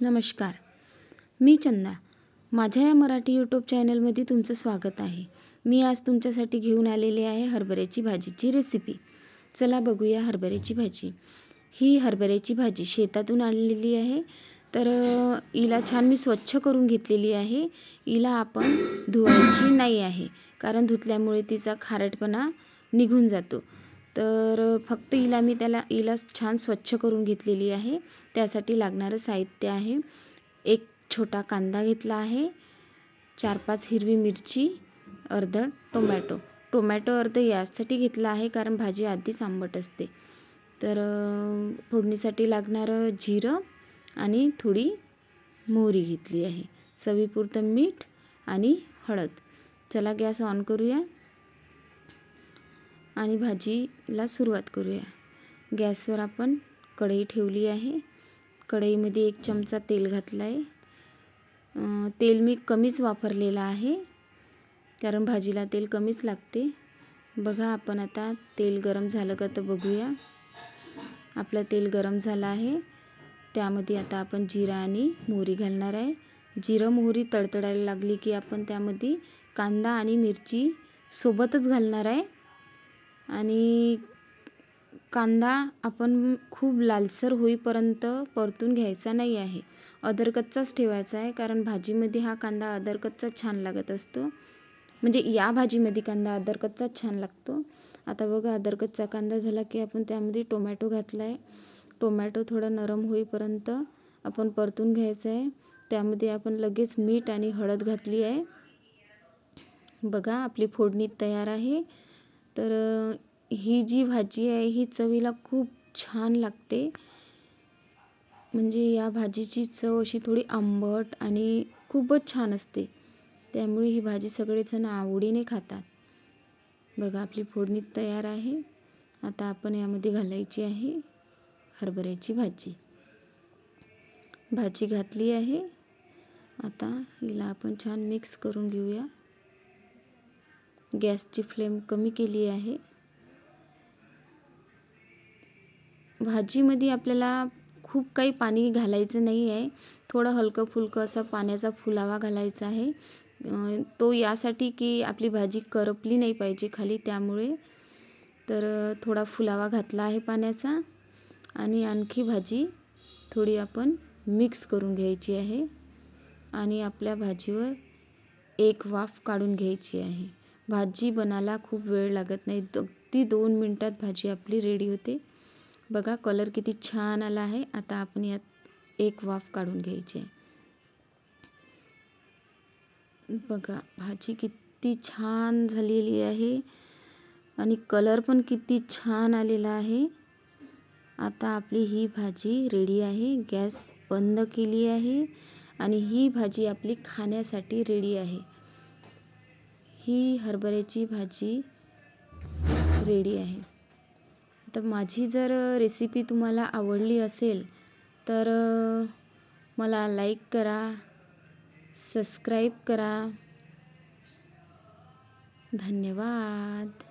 नमस्कार. मी चंदा. माझ्या या मराठी यूट्यूब चॅनलमध्ये तुमचं स्वागत आहे. मी आज तुमच्यासाठी घेऊन आलेली आहे हरभऱ्याची भाजीची रेसिपी चला बघूया हरभऱ्याची भाजी. ही हरभऱ्याची भाजी शेतातून आणलेली आहे. तर हिला छान मी स्वच्छ करून घेतलेली आहे. हिला आपण धुवायची नाही आहे. कारण धुतल्यामुळे तिचा खारटपणा निघून जातो. तर फक्त हिला मी त्याला हिला छान स्वच्छ करून घेतलेली आहे. त्यासाठी लागणारं साहित्य आहे. एक छोटा कांदा घेतला आहे. चार पाच हिरवी मिरची अर्ध टोमॅटो. टोमॅटो अर्ध यासाठी घेतला आहे कारण भाजी आधीच आंबट असते. तर फोडणीसाठी लागणारं जिरं आणि थोडी मोहरी घेतली आहे. चवीपुरतं मीठ आणि हळद. चला गॅस ऑन करूया. आणि भाजीला सुरुवात करूया. गॅसवर आपण कढई ठेवली आहे. कढईमध्ये एक चमचा तेल घातला आहे तेल मी कमीच वापरलेलं आहे कारण भाजीला तेल कमीच लागते. बघा आपण आता तेल गरम झालं का तर बघूया. आपलं तेल गरम झालं आहे. त्यामध्ये आता आपण जिरा आणि मोहरी घालणार आहे. जिरं मोहरी तडतडायला लागली की आपण त्यामध्ये कांदा आणि मिरची सोबतच घालणार आहे. आणि कांदा आपण खूप लालसर होईपर्यंत परतून घ्यायचा नाही आहे. अदरकच्चाच ठेवायचा आहे कारण भाजीमध्ये हा कांदा अदरकच्चाच छान लागत असतो. म्हणजे या भाजीमध्ये कांदा अदरकच्चाच छान लागतो. आता बघा अदरकच्चा कांदा झाला की आपण त्यामध्ये टोमॅटो घातला आहे टोमॅटो थोडा नरम होईपर्यंत आपण परतून घ्यायचं आहे. त्यामध्ये आपण लगेच मीठ आणि हळद घातली आहे. बघा आपली फोडणी तयार आहे. तर ही जी भाजी आहे ही चवीला खूप छान लागते. म्हणजे या भाजीची चव अशी थोडी आंबट आणि खूपच छान असते. त्यामुळे ही भाजी सगळेजण आवडीने खातात. बघा आपली फोडणी तयार आहे. आता आपण यामध्ये घालायची आहे हरभऱ्याची भाजी. भाजी घातली आहे. आता हिला आपण छान मिक्स करून घेऊया. गॅसची फ्लेम कमी केली आहे. भाजीमध्ये आपल्याला खूप काही पाणी घालायचं नाही आहे. थोडं हलकं फुलकं असा पाण्याचा फुलावा घालायचा आहे. तो यासाठी की आपली भाजी करपली नाही पाहिजे खाली त्यामुळे. तर थोडा फुलावा घातला आहे पाण्याचा आणि आणखी भाजी थोडी आपण मिक्स करून घ्यायची आहे आणि आपल्या भाजीवर एक वाफ काढून घ्यायची आहे. भाजी बनायला खूप वेळ लागत नाही. अगदी दोन मिनटात भाजी आपली रेडी होते. बघा कलर किती छान आला आहे. आता आपण यात एक वाफ काढून घ्यायची आहे. बघा भाजी किती छान झालेली आहे आणि कलर पण किती छान आलेला आहे. आता आपली ही भाजी रेडी आहे. गॅस बंद केली आहे आणि ही भाजी आपली खाण्यासाठी रेडी आहे. ही हरभऱ्याची भाजी रेडी आहे. आता माझी जर रेसिपी तुम्हाला आवडली असेल तर मला लाईक करा सबस्क्राईब करा. धन्यवाद.